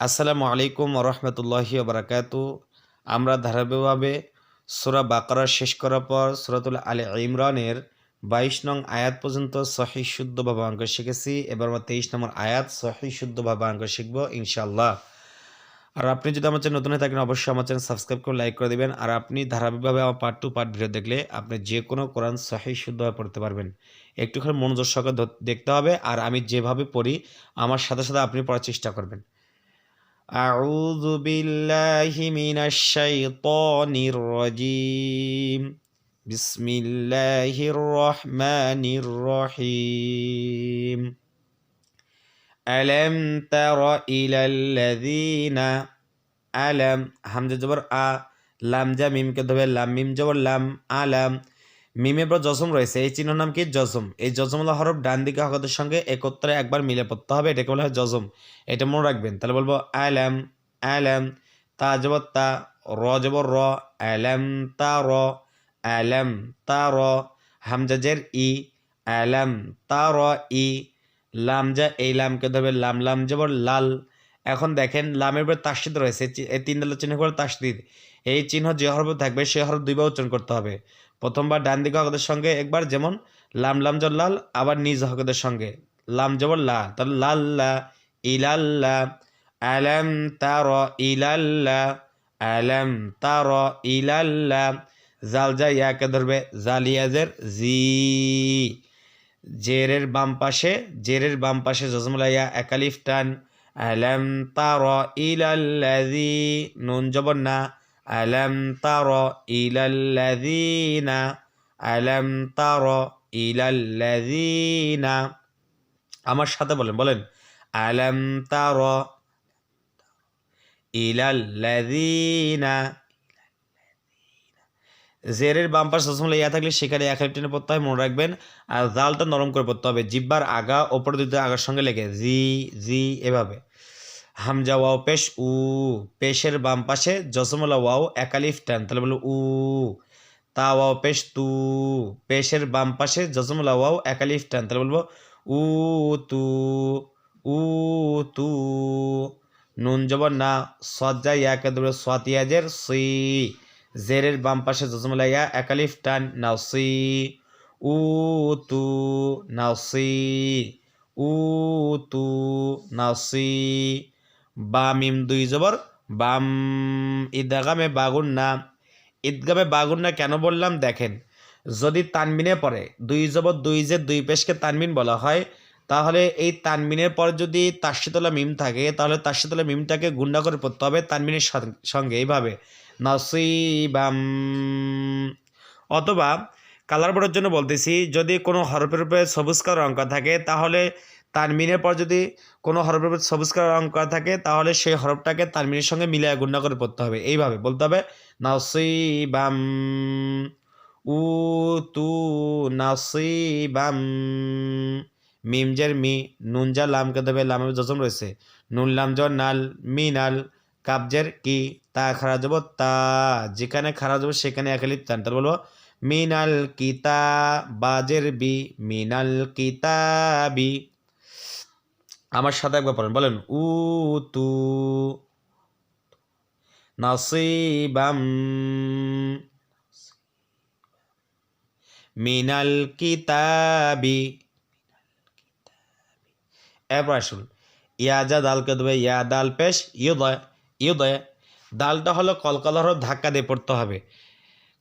আসসালামু আলাইকুম রহমতুল্লাহি বারাকাতু আমরা ধারাবাহিকভাবে সুরা বাকারা শেষ করার পর সুরাতুল আলী ইমরানের বাইশ নং আয়াত পর্যন্ত সহি শুদ্ধভাবে অঙ্ক শিখেছি। এবার আমরা তেইশ নম্বর আয়াত সহি শুদ্ধভাবে অঙ্ক শিখব ইনশাল্লাহ আর আপনি যদি আমার চ্যানেল নতুন হয়ে থাকেন, অবশ্যই আমার চ্যানেল সাবস্ক্রাইব করে লাইক করে দেবেন। আর আপনি ধারাবাহিকভাবে আমার পার্ট টু পার্ট ভিডিও দেখলে আপনি যে কোনো কোরআন সহি শুদ্ধভাবে পড়তে পারবেন। একটুখানি মনোযোগ ধ- দেখতে হবে। আর আমি যেভাবে পড়ি, আমার সাথে সাথে আপনি পড়ার চেষ্টা করবেন। أعوذ بالله من الشيطان الرجيم بسم الله الرحمن الرحيم ألم تر إلى الذين ألم حمد جبر آ لام جا ميم كدوبة لام ميم جبر لام ألم মিমের পর জসম রয়েছে। এই চিহ্ন নাম কি? জসম। এই জসমলা হরফ ডান দিকে হকতের সঙ্গে একত্রে একবার মিলে পড়তে হবে। এটাকে বলা হয় জসম। এটা মনে রাখবেন। তাহলে বলব আলাম আলাম, তা জবর তা, র জবর র, আলাম, তা র, আলাম, তা র হামজাজের ই, আলাম, তা র ই, লাম যা এই লামকে ধরবে লাম লাম জবর লাল। এখন দেখেন লামের পর তাসদিদ রয়েছে। এই তিন দলের চিহ্ন করে তাসদিদ এই চিহ্ন যে হরফ থাকবে সেই হরফ দুইবার উচ্চারণ করতে হবে। প্রথমবার ডান দিকে হকদের সঙ্গে, একবার যেমন লাম লাম জবর লাল, আবার নিজ হকদের সঙ্গে। লাম জবর লা তাহলে লাল্লা ইলাল্লা আলাম তার ইলাল্লা আলাম তার ইলাল্লা জাল যা ইয়াকে ধরবে জালিয়াজের জি। জেরের বাম পাশে, জেরের বাম পাশে জজমুলা ইয়া একালিফ টান, আলাম তার ইলাল্লাযী নুন জবর না আলাম তার ইলাল্লাযীনা আলাম তার ইলাল্লাযীনা আমার সাথে বলেন বলেন। আলাম তার ইলাল্লাযীনা জেরের বাম পাশে সবসময় ইয়া থাকলে সেখানে এক হাইফ টেনে পড়তে হয়, মনে রাখবেন। আর জালটা নরম করে পড়তে হবে। জিব্বার আগা, ওপর দিতে আগার সঙ্গে লেগে, জি জি, এভাবে। হামজা ওয়াও পেশ, উ। পেশের বাম পাশে জসমলা ওয়াও একালিফ টান, তাহলে বলো উ। তা ওয়াও পেশ, তু। পেশের বাম পাশে জসমলা ওয়াও একালিফ টান, তাহলে বলব উ, তু। উ, তু। নুন জবর না সজ্জা ইয়াকে দেবে সোয়াতিয়াজের সি। জেরের বাম পাশে জজমলা ইয়া একালিফ টান, নাও সি। উ, তু, নাও সি। উ, তু, নাও সি। বা মিম দুই জবর, বাম ঈদগামে বাগুন না। ঈদগামে বাগুন না কেন বললাম? দেখেন, যদি তানমিনে পড়ে, দুই জবর, দুই যে দুই পেশকে তানমিন বলা হয়, তাহলে এই তানমিনের পর যদি তাসিতলা মিম থাকে, তাহলে তাসিতলা মিমটাকে গুন্ডা করে পড়তে হবে তানমিনের সঙ্গে এইভাবে। নসিবাম। অথবা কালার বোর্ডের জন্য বলতেছি, যদি কোনো হরফের উপরে সবুজ কালার অঙ্ক থাকে, তাহলে তানমিনের পর যদি কোনো হরফের উপরে সবুজ কালার রং করা থাকে, তাহলে সেই হরফটাকে তানমিনের সঙ্গে মিলিয়ে গুণা করে পড়তে হবে। এইভাবে বলতে হবে, নসিবাম উ তু নসিবাম মিমজের মি, নুন নুনজা লামকে দেবে লামের জজম রয়েছে। নুন লাম জ নাল, মি নাল কাবজের কি, তা খারা যাব তা, যেখানে খারা যাব সেখানে একালিপ টান তার বলব মিনাল কিতা বাজের বি মিনাল কিতাবি আমার সাথে একবার পড়েন। বলেন উ তু নসিবাম মিনাল কিতাবি। এরপর আসুন। ইয়াজা দালকে দেবে, ইয়া দাল পেশ ইউদয় ইউদয় দালটা হলো কলকলার ধাক্কা দিয়ে পড়তে হবে।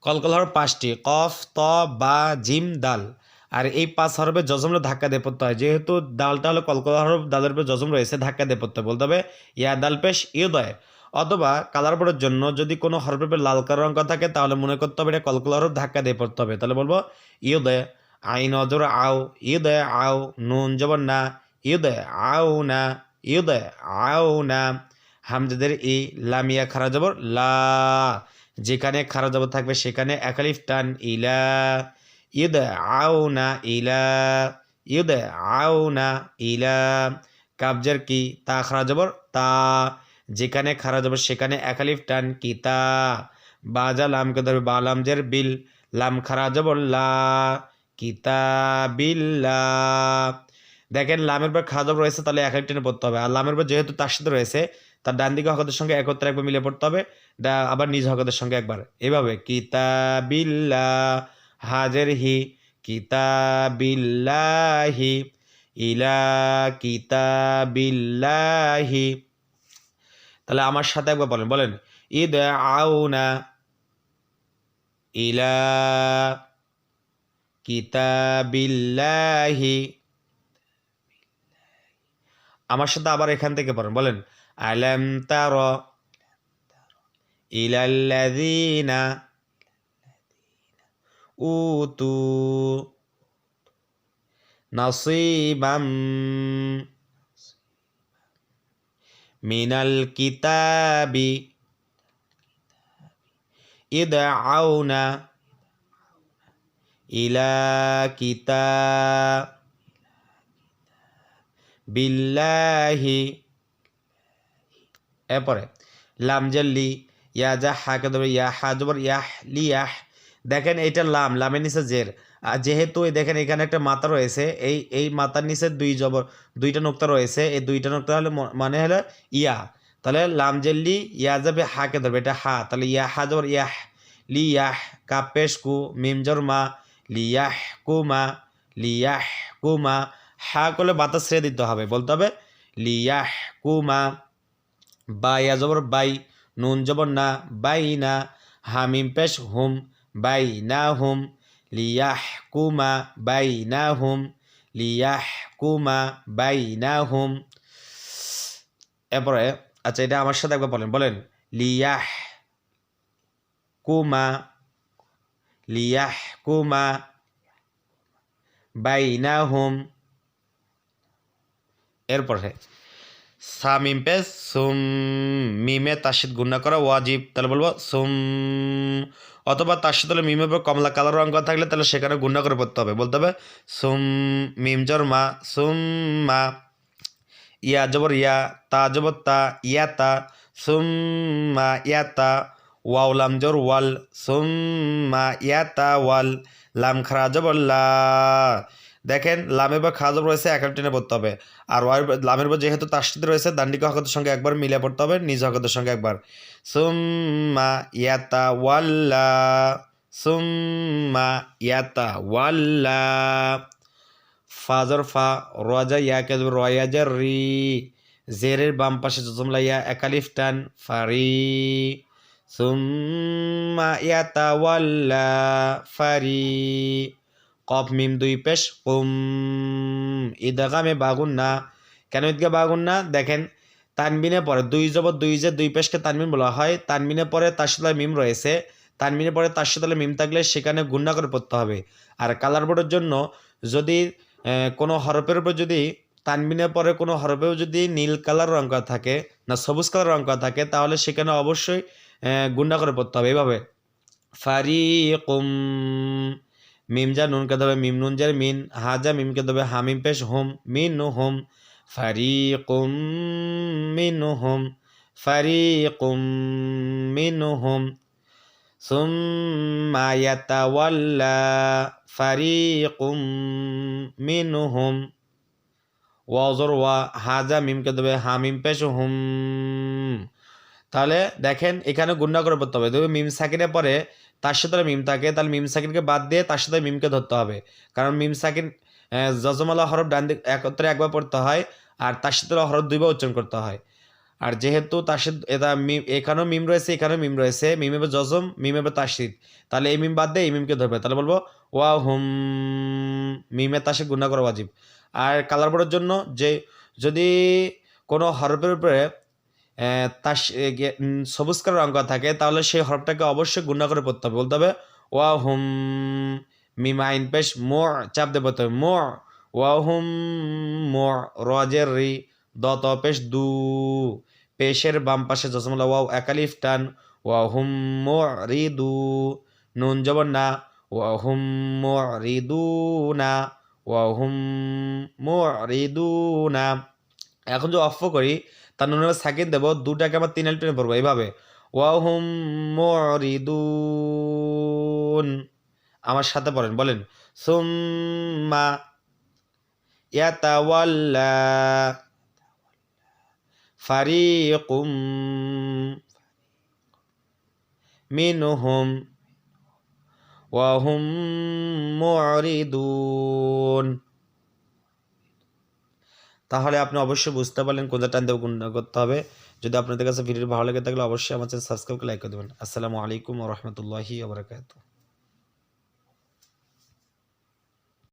কলকলার পাঁচটি, কফ, ত, বা, জিম, দাল। আর এই পাঁচ হরফে জজমরে ধাক্কা দিয়ে পড়তে হয়। যেহেতু ডালটা হলো কলকলা হরফ দালের উপরে জজম রয়েছে, ধাক্কা দিয়ে পড়তে বলতে হবে, ইয়া দাল পেশ ইউদয় অথবা কালার বোর্ডের জন্য যদি কোনো উপরে লাল কালার অঙ্ক থাকে, তাহলে মনে করতে হবে এটা কলকলা হরফ, ধাক্কা দিয়ে পড়তে হবে। তাহলে বলব ইউদয় আইন অজর আও ইউদয় আও, নুন জবর না ইউদয় আও না ইউদয় আও না। হামজাদের ই, লামিয়া খারা জবর, লা। যেখানে খারা জবর থাকবে, সেখানে একালিফ টান, ইলা। না ইলা না ইলা কাবজের কি তা খারা তা যেখানে খারা সেখানে একালিফ টান কিতা বাজা লামকে ধরবে বা লামজের বিল লাম খারা জবর লা কিতাবিল্লা দেখেন লামের পর খাজব রয়েছে, তাহলে এক টেনে পড়তে হবে। আর লামের পর যেহেতু তার সাথে রয়েছে, তার ডান দিকে হকতের সঙ্গে একত্রে একবার মিলে পড়তে হবে আবার নিজ হকতের সঙ্গে একবার। এভাবে কিতাবিল্লা হাজের হি কিতাবিল্লাহি ইলা কিতাবিল্লাহি। তাহলে আমার সাথে একবার বলেন বলেন ঈদ আউনা ইলা কিতাবিল্লাহি। আমার সাথে আবার এখান থেকে পড়েন বলেন, আলাম তার ইলাল্লাযীনা উতু নসিবাম মিনাল কিতাবি ইদআউনা ইলা কিতাব বিল্লাহি এরপরে, লাম জাল্লি, ইয়া যা হাকে দেবে ইয়া হা জবর ইয়াহ লিয়াহ দেখেন এইটা লাম, লামের নিচে জের। যেহেতু দেখেন এখানে একটা মাথা রয়েছে, এই এই মাথার নিচে দুই জবর, দুইটা নোক্তা রয়েছে, এই দুইটা নোক্তা হলে মানে হলো ইয়া। তাহলে লাম জেল্লি ইয়া যাবে হাকে ধরবে? এটা হা। তাহলে ইয়া হা জবর ইয়াহ লি ইয়াহ কাপেশ কু মিম জর মা লিয়াহ কুমা লিয়াহ কুমা হা করলে বাতাস ছেড়ে দিতে হবে, বলতে হবে লিয়াহ কুমা বা ইয়া জবর বাই, নুন জবর না, বাই না হামিম পেশ হুম বাই না হুম লিয়াহ কুমা বাই না হুম লিয়াহ কুমা বাই না হুম এরপরে আচ্ছা এটা আমার সাথে একবার বলেন বলেন লিয়াহ কুমা লিয়াহ কুমা বাই না এরপরে সামিম পে সুম মিমে তাসিদ গুণা করা ওয়াজিব। তাহলে বলব সুম অথবা তার সাথে মিমের উপর কমলা কালার রঙ করা থাকলে তাহলে সেখানে গুণা করে পড়তে হবে। বলতে হবে সুম মিম জর মা, সুম মা, ইয়া জবর ইয়া, তা জবর তা, ইয়া তা, সুম মা, ইয়া তা, ওয়াও লাম জর ওয়াল, সুম মা, ইয়া তা, ওয়াল, লাম খারা জবর লা দেখেন, লামের বা খাজব রয়েছে, এক টেনে পড়তে হবে। আর ওয়ার লামের পর যেহেতু তাসিদ রয়েছে দান্ডিকা হকতের সঙ্গে একবার মিলে পড়তে হবে, নিজ হকতের সঙ্গে একবার। সুম্মা ইয়াতা ওয়াল্লা, সুম্মা ইয়াতা ওয়াল্লা। ফাজর ফা রজা ইয়াকে রয়াজার রি। জেরের বাম পাশে জজমলা ইয়া একালিফ টান ফারি সুম্মা ইয়াতা ওয়াল্লা ফারি কফ মিম দুই পেশ কুম ঈদগামে বাগুন না। কেন ঈদগা বাগুন না? দেখেন, তানবিনে পরে দুই জবর দুই যে দুই পেশকে তানবিন বলা হয়। তানবিনে পরে তার মিম রয়েছে। তানবিনে পরে তার মিম থাকলে সেখানে গুন্না করে পড়তে হবে। আর কালার বোর্ডের জন্য যদি কোনো হরফের উপর যদি, তানবিনে পরে কোনো হরফেও যদি নীল কালার রং করা থাকে না সবুজ কালার রং করা থাকে, তাহলে সেখানে অবশ্যই গুন্ডা করে পড়তে হবে। এইভাবে ফারিকুম মিম যা নুনকে দেবে মিম নুন যার মিন হাজা মিমকে দেবে হামিম পেশ হোম মিন হোম ফারিকুম মিন হোম ফারিকুম মিন হোম ثم يتولى فريق منهم ওয়াজর ওয়া হাজা মিমকে দেবে হামিম পেশ হুম তাহলে দেখেন এখানে গুন্ডা করে পড়তে হবে। দেখবে মিম সাকিনের পরে তার সাথে মিম থাকে, তাহলে মিম সাকিনকে বাদ দিয়ে তার সাথে মিমকে ধরতে হবে। কারণ মিম সাকিন জজমালা হরফ ডান দিক একত্রে একবার পড়তে হয় আর তার সাথে হরফ দুইবার উচ্চারণ করতে হয়। আর যেহেতু তাসিদ এটা মিম, এখানেও মিম রয়েছে, এখানেও মিম রয়েছে, মিম এবার জজম, মিম এবার তাসিদ তাহলে এই মিম বাদ দিয়ে এই মিমকে ধরবে। তাহলে বলব, ওয়া হুম, মিমে তাসিদ গুণা করা ওয়াজিব। আর কালার বোর্ডের জন্য যে, যদি কোনো হরফের উপরে আহ, তার সে- এ সবুজ কালার অঙ্ক থাকে তাহলে সেই হরফটাকে অবশ্যই গুণা করে পড়তে হবে বলতে হবে ওয়া হুম মিম আইন পেশ মো চাপ দিয়ে পড়তে হবে মো ওয়া হুম মো রজের রি দত পেশ দু পেশের বাম পাশে জসমলা ওয়াও একালিফ টান ওয়া হুম মো রি দু নুন জবর না ওয়া হুম মো রি দু না ওয়া হুম মো রি দু না। এখন যে অফ করি তার সাকিন দেবো, দুটাকে আবার তিন টেনে পড়ব এইভাবে। ওয়া হুম মো আমার সাথে পড়েন, বলেন। সুম্মা ইয়াতাওয়াল্লা ফারিকুম ওয়াহুম মুরিদুন। তাহলে আপনি অবশ্যই বুঝতে পারলেন কোনটা টান দেবে কোনটা করতে হবে। যদি আপনাদের কাছে ভিডিও ভালো লেগে থাকলে অবশ্যই আমার চ্যানেল সাবস্ক্রাইব করে লাইক করে দেবেন। আসসালামু আলাইকুম রহমতুল্লাহি ওবরাকাতুহ